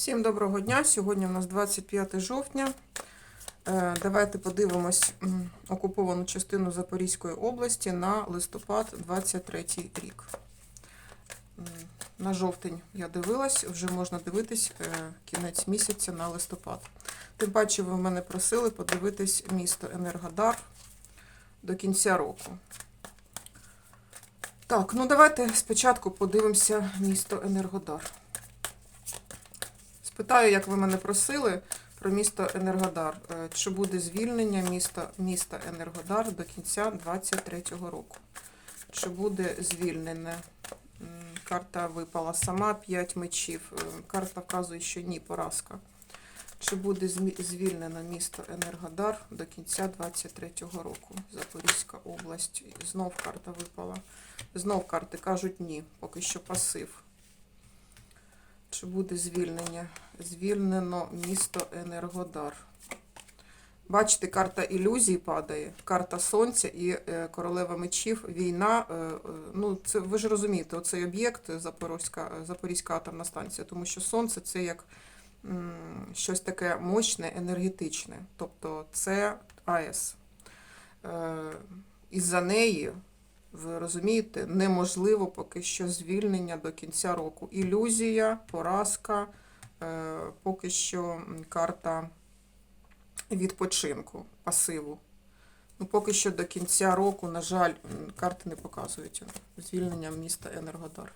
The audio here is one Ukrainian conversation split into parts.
Всім доброго дня. Сьогодні у нас 25 жовтня. Е, Давайте подивимось окуповану частину Запорізької області на листопад 23 рік. На жовтень я дивилась, вже можна дивитись е, кінець місяця на листопад. Тим паче ви в мене просили подивитись місто Енергодар до кінця року. Так, ну давайте спочатку подивимося місто Енергодар. Спитаю, як ви мене просили про місто Енергодар. Е, Чи буде звільнення міста, міста Енергодар до кінця 2023 року? Чи буде звільнене? Карта випала сама 5 мечів. Е, Карта вказує, що ні, поразка. Чи буде звільнено місто Енергодар до кінця 2023 року? Запорізька область. Знов карта випала. Знов карти кажуть ні, поки що пасив. Чи буде звільнення? Звільнено місто Енергодар. Бачите, карта ілюзій падає, карта сонця і е, королева мечів, війна. е, е, ну, це ви ж розумієте, оцей об'єкт Запорізька, Запорізька атомна станція, тому що сонце це як щось таке мощне, енергетичне. Тобто це АЕС. Із-за неї ви розумієте, неможливо поки що звільнення до кінця року. Ілюзія, поразка, е, поки що карта відпочинку, пасиву. Ну, поки що до кінця року, на жаль, карти не показують звільнення міста Енергодар.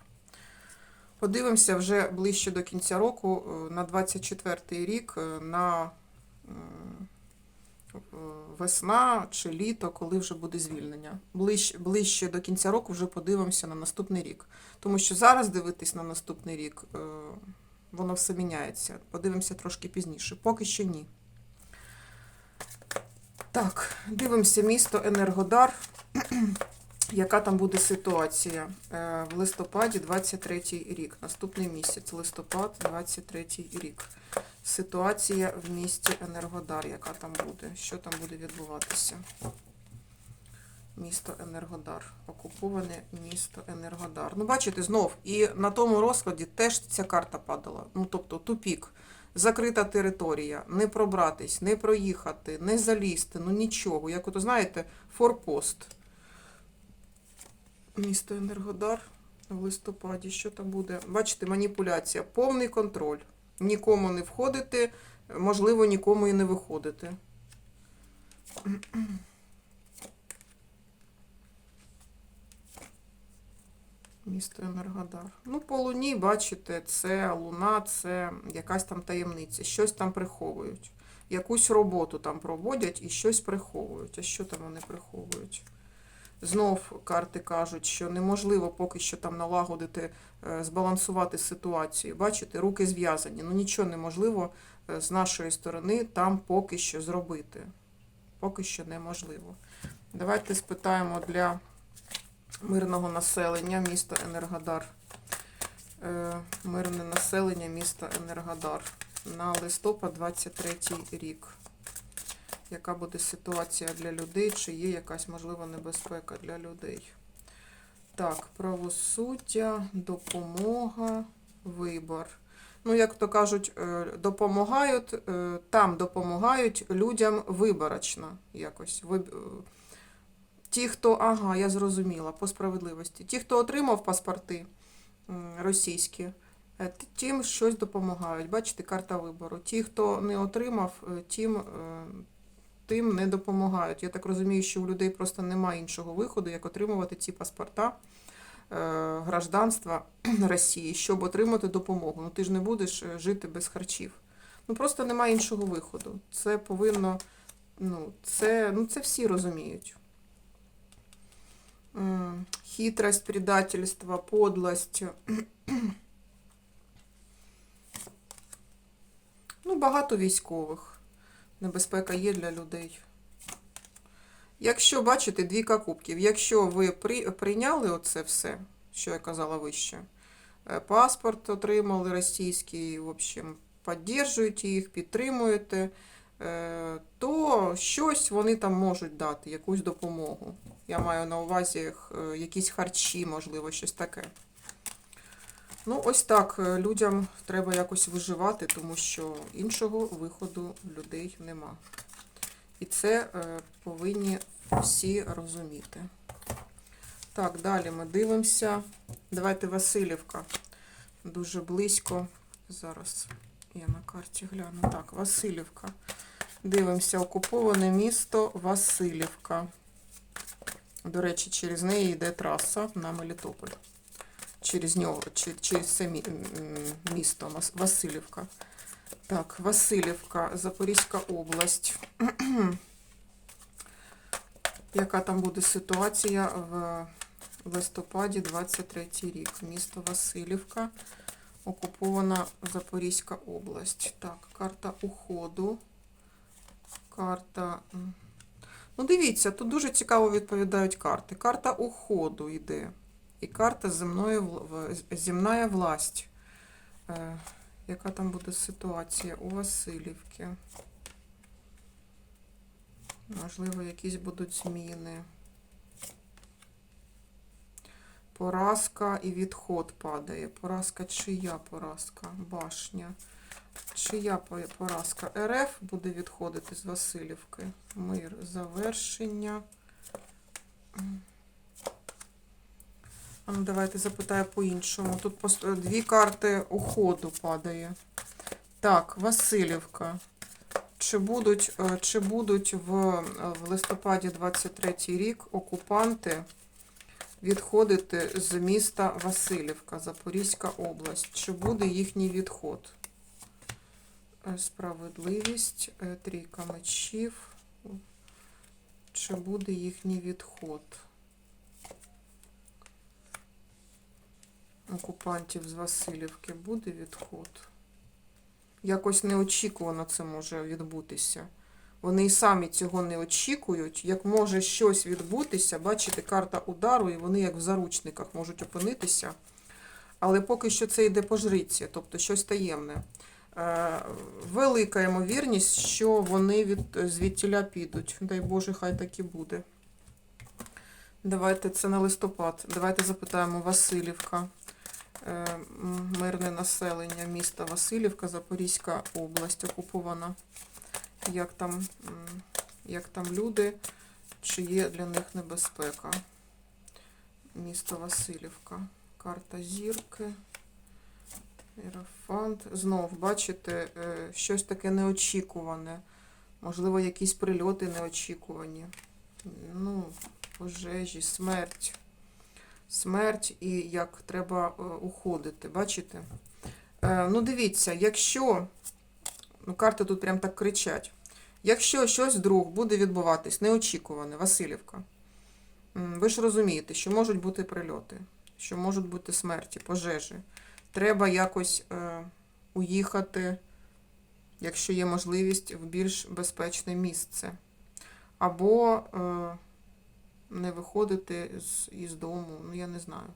Подивимося вже ближче до кінця року, е, на 24 й рік, е, на весна чи літо, коли вже буде звільнення. Ближче, ближче до кінця року вже подивимося на наступний рік. Тому що зараз дивитись на наступний рік, е, воно все міняється. Подивимося трошки пізніше. Поки що ні. Так, дивимося місто Енергодар. Яка там буде ситуація Е, в листопаді 23 рік, наступний місяць, листопад 23 рік. Ситуація в місті Енергодар, яка там буде, що там буде відбуватися? Місто Енергодар, окуповане місто Енергодар. Ну, бачите, знов, і на тому розкладі теж ця карта падала. Ну, тобто тупік, закрита територія, не пробратись, не проїхати, не залізти, ну нічого. Як ото, знаєте, форпост. Місто Енергодар в листопаді. Що там буде? Бачите, маніпуляція, повний контроль. Нікому не входити, можливо, нікому і не виходити. Місто Енергодар. Ну, по луні, бачите, це луна, це якась там таємниця, щось там приховують. Якусь роботу там проводять і щось приховують. А що там вони приховують? Знов карти кажуть, що неможливо поки що там налагодити, е, збалансувати ситуацію. Бачите, руки зв'язані. Ну нічого неможливо е, з нашої сторони там поки що зробити. Поки що неможливо. Давайте спитаємо для мирного населення міста Енергодар. Е, Мирне населення міста Енергодар на листопад 23 рік. Яка буде ситуація для людей, чи є якась можлива небезпека для людей? Так, правосуддя, допомога, вибор. Ну, як то кажуть, е, допомагають, е, там допомагають людям виборочно якось. Е, Ті, хто, ага, я зрозуміла, по справедливості. Ті, хто отримав паспорти російські, тим щось допомагають. Бачите, карта вибору. Ті, хто не отримав, тим, тим не допомагають. Я так розумію, що у людей просто немає іншого виходу, як отримувати ці паспорта е, гражданства Росії, щоб отримати допомогу. Ну ти ж не будеш е, жити без харчів. Ну просто немає іншого виходу. Це повинно, ну, це, ну, це всі розуміють. Хитрость, предательство, подлость. Ну, багато військових. Небезпека є для людей. Якщо, бачите, двійка кубків, якщо ви при, прийняли оце все, що я казала вище, е, паспорт отримали російський, в общем, підтримуєте їх, підтримуєте, е, то щось вони там можуть дати, якусь допомогу. Я маю на увазі е, якісь харчі, можливо, щось таке. Ну, ось так. е, Людям треба якось виживати, тому що іншого виходу людей нема. І це е, повинні всі розуміти. Так, далі ми дивимося. Давайте Васильівка. Дуже близько. Зараз я на карті гляну. Так, Васильівка. Дивимося, окуповане місто Васильівка. До речі, через неї йде траса на Мелітополь. Через нього, через це місто Васильівка. Так, Васильівка, Запорізька область. Яка там буде ситуація в листопаді 23 рік? Місто Васильівка, окупована Запорізька область. Так, карта уходу. Карта. Ну, дивіться, тут дуже цікаво відповідають карти. Карта уходу йде. І карта земної, земна власть. Е, яка там буде ситуація у Васильівки? Можливо, якісь будуть зміни. Поразка і відход падає. Поразка чия поразка? Башня. Чия поразка? РФ буде відходити з Васильівки. Мир. Завершення. Ну, давайте запитаю по-іншому. Тут дві карти уходу падає. Так, Васильівка. Чи будуть, е, чи будуть в, е, в листопаді 23 рік окупанти відходити з міста Васильівка, Запорізька область? Чи буде їхній відход? Е, Справедливість, е, трійка мечів. Чи буде їхній відход? Окупантів з Васильівки буде відход? Якось неочікувано це може відбутися. Вони і самі цього не очікують. Як може щось відбутися, бачите, карта удару, і вони як в заручниках можуть опинитися. Але поки що це йде по жриці, тобто щось таємне. Е, Велика ймовірність, що вони від, звідтіля підуть. Дай Боже, хай так і буде. Давайте це на листопад. Давайте запитаємо Васильівка. Е, Мирне населення міста Васильівка, Запорізька область окупована. Як там, як там люди, чи є для них небезпека? Місто Васильівка. Карта зірки. Іерофант. Знов, бачите, е, щось таке неочікуване. Можливо, якісь прильоти неочікувані. Ну, пожежі, смерть. Смерть і як треба е, уходити. Бачите? Е, Ну, дивіться, якщо. Ну, карти тут прям так кричать. Якщо щось вдруг буде відбуватись, неочікуване, Васильівка. Ви ж розумієте, що можуть бути прильоти, що можуть бути смерті, пожежі. Треба якось е, уїхати, якщо є можливість, в більш безпечне місце. Або е, виходити з, із дому, ну я не знаю.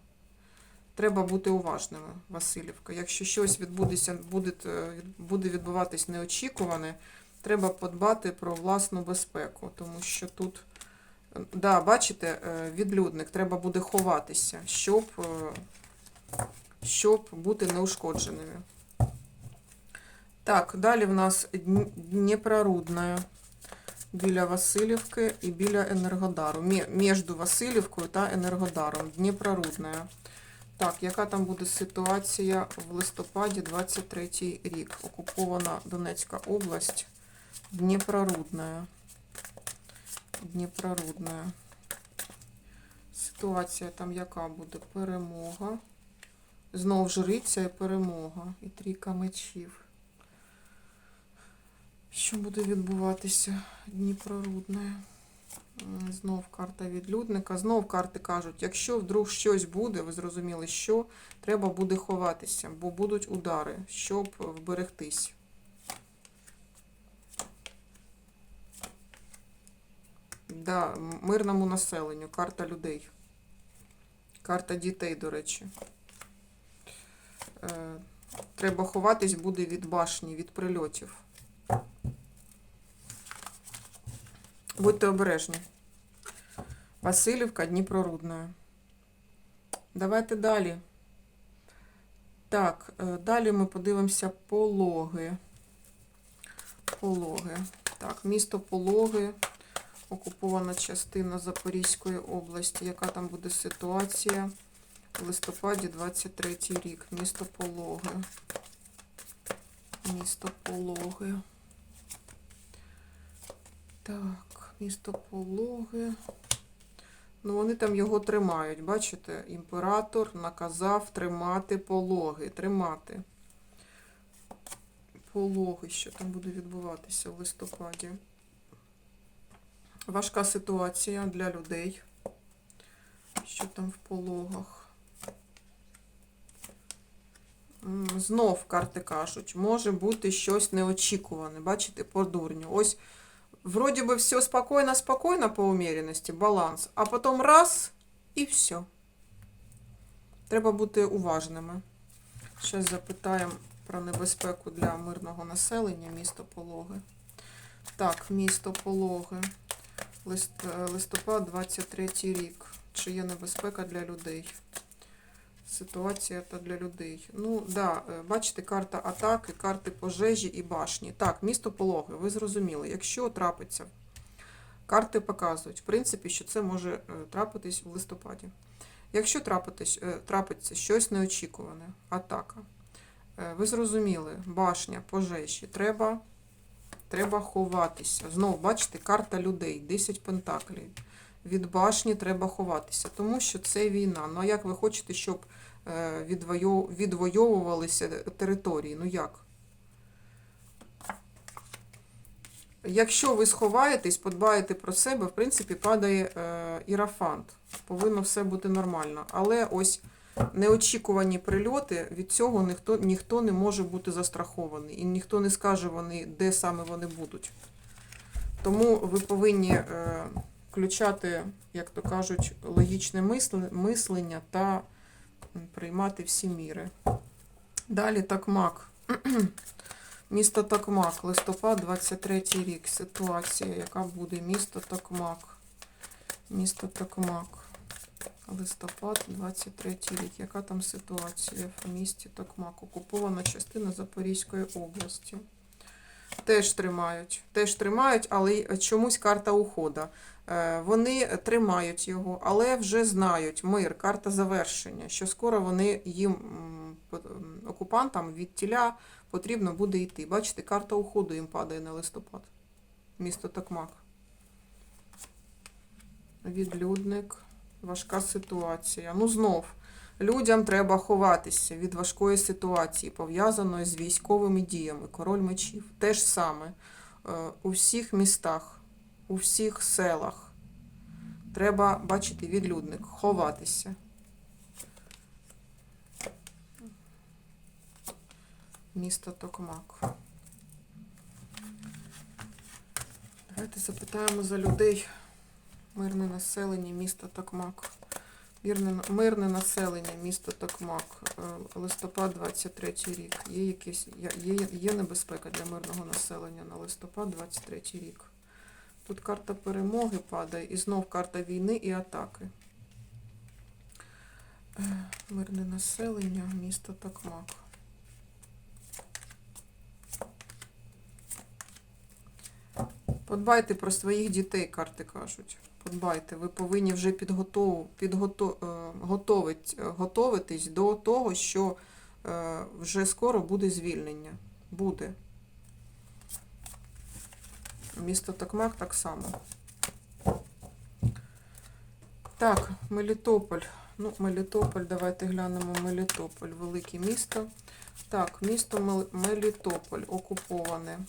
Треба бути уважними, Васильівка. Якщо щось відбудеться, буде, е, буде відбуватись неочікуване, треба подбати про власну безпеку, тому що тут, е, да, бачите, е, відлюдник, треба буде ховатися, щоб, щоб бути неушкодженими. Так, далі в нас Дн- Дніпрорудна біля Васильівки і біля Енергодару. Між Васильівкою та Енергодаром. Дніпрорудна. Так, яка там буде ситуація в листопаді 23 рік? Окупована Донецька область. Дніпрорудна. Дніпрорудна. Ситуація там яка буде? Перемога. Знов жриця і перемога. І трійка мечів. Що буде відбуватися? Дніпрорудне. Знов карта відлюдника. Знов карти кажуть, якщо вдруг щось буде, ви зрозуміли, що треба буде ховатися, бо будуть удари, щоб вберегтись. Да, мирному населенню, карта людей. Карта дітей, до речі. Е, треба ховатись буде від башні, від прильотів. Будьте обережні. Васильівка, Дніпрорудна. Давайте далі. Так, е, далі ми подивимося пологи. Пологи. Так, місто Пологи, окупована частина Запорізької області. Яка там буде ситуація в листопаді 23 рік? Місто Пологи. Місто Пологи. Так, місто Пологи. Ну, вони там його тримають. Бачите, імператор наказав тримати пологи. Тримати. Пологи, що там буде відбуватися в листопаді. Важка ситуація для людей. Що там в пологах? Знов карти кажуть, може бути щось неочікуване. Бачите, по дурню. Ось вроде бы все спокойно, спокойно по умеренности, баланс, а потом раз і все. Треба бути уважними. Зараз запитаємо про небезпеку для мирного населення, місто Пологи. Так, місто Пологи. Лист- Листопад 23 рік. Чи є небезпека для людей? Ситуація та для людей. Ну, да, е, бачите, карта атаки, карти пожежі і башні. Так, місто Пологи, ви зрозуміли. Якщо трапиться, карти показують, в принципі, що це може е, трапитись в листопаді. Якщо трапитись, е, трапиться щось неочікуване, атака, ви зрозуміли, башня, пожежі, треба, треба ховатися. Знову, бачите, карта людей, 10 пентаклів. Від башні треба ховатися, тому що це війна. Ну а як ви хочете, щоб е, відвоювалися території? Ну як? Якщо ви сховаєтесь, подбаєте про себе, в принципі, падає е, ірафант. Повинно все бути нормально. Але ось неочікувані прильоти, від цього ніхто, ніхто не може бути застрахований. І ніхто не скаже, вони, де саме вони будуть. Тому ви повинні е, включати, як то кажуть, логічне мислення та приймати всі міри. Далі Такмак. Місто Токмак, листопад 23 рік. Ситуація, яка буде місто Токмак. Місто Токмак. Листопад 23 рік. Яка там ситуація в місті Токмак? Окупована частина Запорізької області. Теж тримають. Теж тримають, але чомусь карта ухода. Е, Вони тримають його, але вже знають мир, карта завершення, що скоро вони їм, окупантам від тіля потрібно буде йти. Бачите, карта уходу їм падає на листопад. Місто Токмак. Відлюдник. Важка ситуація. Ну, знов, людям треба ховатися від важкої ситуації, пов'язаної з військовими діями. Король мечів. Те ж саме. Е, У всіх містах, у всіх селах. Треба бачити відлюдник, ховатися. Місто Токмак. Давайте запитаємо за людей. Мирне населення, місто Токмак. Мирне, мирне населення, місто Токмак. Е, Листопад 23 рік. Є, якісь, є, є, є небезпека для мирного населення на листопад 23 рік. Тут карта перемоги падає і знов карта війни і атаки. Е, Мирне населення, місто Токмак. Подбайте про своїх дітей, карти кажуть. Подбайте, ви повинні вже підготов, підгото, е, готовить, готовитись до того, що е, вже скоро буде звільнення. Буде. Місто Токмак так само. Так, Мелітополь. Ну, Мелітополь, давайте глянемо Мелітополь, велике місто. Так, місто Мелітополь окуповане.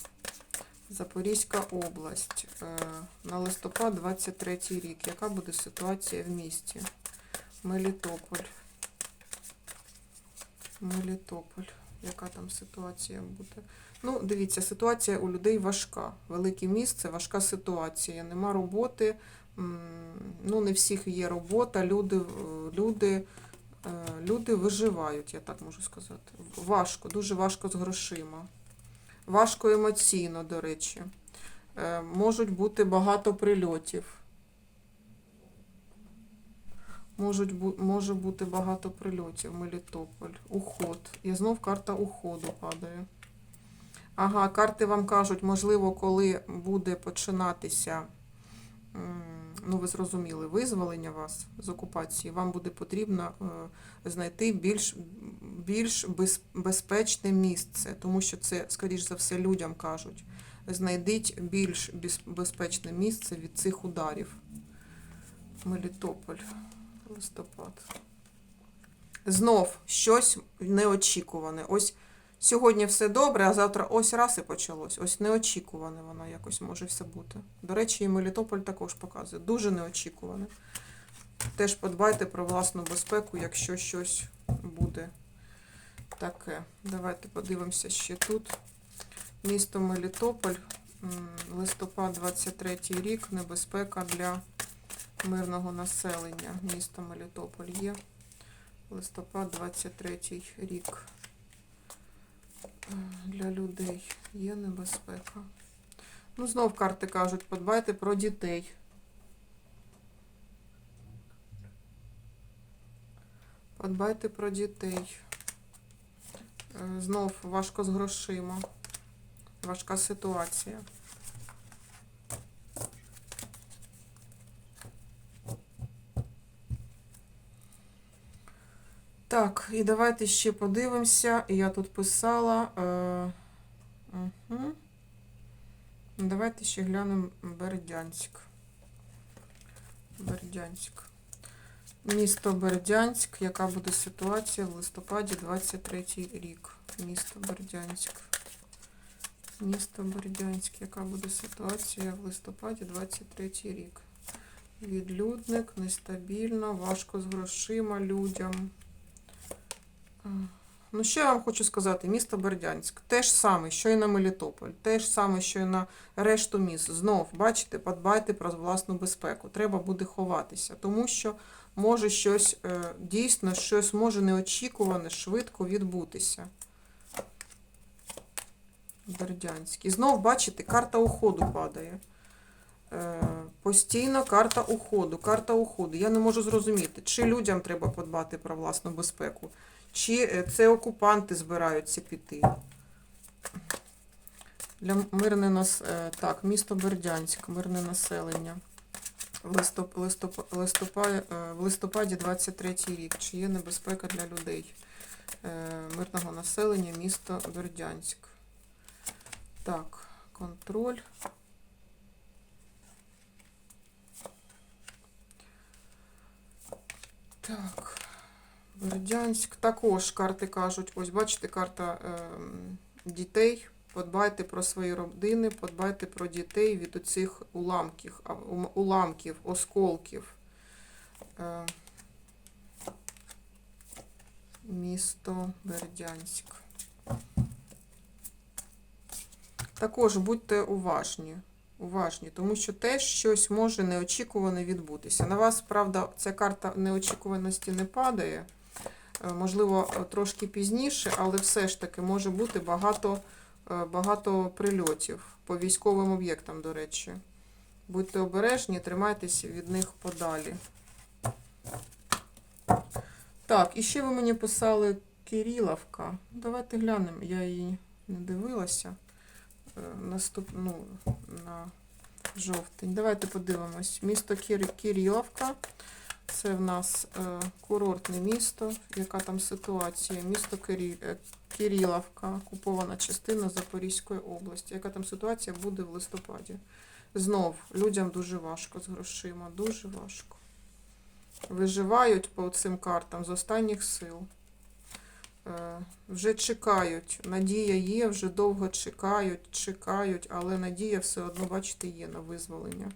Запорізька область. Е, На листопад 23 рік. Яка буде ситуація в місті? Мелітополь. Мелітополь. Яка там ситуація буде? Ну, дивіться, ситуація у людей важка. Велике місце, важка ситуація. Нема роботи. Ну, не всіх є робота. Люди, е, люди, е, люди виживають, я так можу сказати. Важко, дуже важко з грошима. Важко емоційно, до речі. Е, Можуть бути багато прильотів. Можуть може бути багато прильотів. Мелітополь. Уход. І знов карта уходу падає. Ага, карти вам кажуть, можливо, коли буде починатися, ну ви зрозуміли, визволення вас з окупації, вам буде потрібно е, знайти більш, більш без, безпечне місце, тому що це, скоріш за все, людям кажуть. Знайдіть більш без- безпечне місце від цих ударів. Мелітополь, листопад. Знов щось неочікуване. Ось сьогодні все добре, а завтра ось раз і почалось. Ось неочікуване воно якось може все бути. До речі, і Мелітополь також показує. Дуже неочікуване. Теж подбайте про власну безпеку, якщо щось буде таке. Давайте подивимося ще тут. Місто Мелітополь, листопад 23 рік, небезпека для мирного населення. Місто Мелітополь є. Листопад 23 рік. Для людей є небезпека. Ну, знов карти кажуть, подбайте про дітей. Подбайте про дітей. Е, Знов важко з грошима. Важка ситуація. Так, і давайте ще подивимося. Я тут писала. Е, угу. Давайте ще глянемо Бердянськ. Бердянськ. Місто Бердянськ. Яка буде ситуація в листопаді 23 рік? Місто Бердянськ. Місто Бердянськ. Яка буде ситуація в листопаді 23 рік? Відлюдник, нестабільно, важко з грошима людям. Ну, що я вам хочу сказати, місто Бердянськ. Те ж саме, що і на Мелітополь, те ж саме, що і на решту міст. Знов, бачите, подбайте про власну безпеку. Треба буде ховатися, тому що може щось, е, дійсно, щось може неочікуване, швидко відбутися. Бердянськ. І знов, бачите, карта уходу падає. Е, Постійно карта уходу, карта уходу. Я не можу зрозуміти, чи людям треба подбати про власну безпеку, чи е, це окупанти збираються піти. Для мирне нас е, так, місто Бердянськ, мирне населення. В листоп, листоп, листопаді, в листопаді 23 рік. Чи є небезпека для людей? Е, Мирного населення, місто Бердянськ. Так, контроль. Так. Бердянськ. Також карти кажуть, ось бачите, карта ем, дітей. Подбайте про свої родини, подбайте про дітей від оцих уламків, уламків, осколків. Е, місто Бердянськ. Також будьте уважні. Уважні, тому що теж щось може неочікувано відбутися. На вас, правда, ця карта неочікуваності не падає. Е, Можливо, е, трошки пізніше, але все ж таки може бути багато, е, багато прильотів по військовим об'єктам, до речі. Будьте обережні, тримайтеся від них подалі. Так, і ще ви мені писали Кириловка. Давайте глянемо, я її не дивилася. Наступ, ну, на жовтень. Давайте подивимось. Місто Кир... Кириловка. Це в нас е, курортне місто. Яка там ситуація? Місто е, Кириловка, окупована частина Запорізької області. Яка там ситуація буде в листопаді? Знов людям дуже важко з грошима, дуже важко. Виживають по цим картам з останніх сил. Е, Вже чекають. Надія є, вже довго чекають, чекають, але надія все одно, бачите, є на визволення.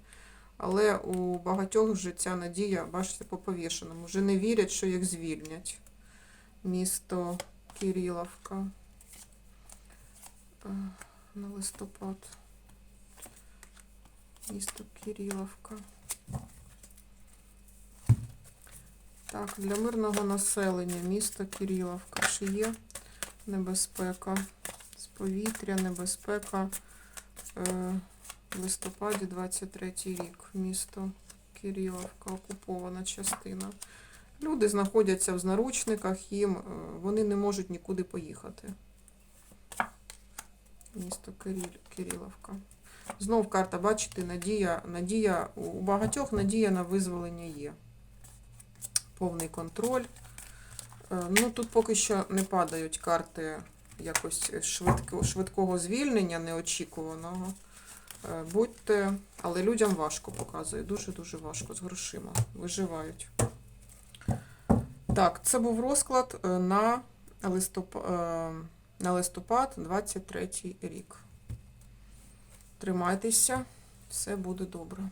Але у багатьох вже ця надія, бачите, по повішеному. Вже не вірять, що їх звільнять. Місто Кириловка. Е, На листопад. Місто Кириловка. Так, для мирного населення місто Кириловка. Чи є небезпека з повітря, небезпека е, листопаді 23 рік. Місто Кириловка, окупована частина. Люди знаходяться в знаручниках, їм е, вони не можуть нікуди поїхати. Місто Кирил. Знов карта, бачите, надія, надія, у багатьох надія на визволення є. Повний контроль. Е, Ну, тут поки що не падають карти якось швидко, швидкого звільнення, неочікуваного. Е, Будьте, але людям важко показує, дуже-дуже важко з грошима. Виживають. Так, це був розклад е, на листопад, на листопад 23 рік. Тримайтеся, все буде добре.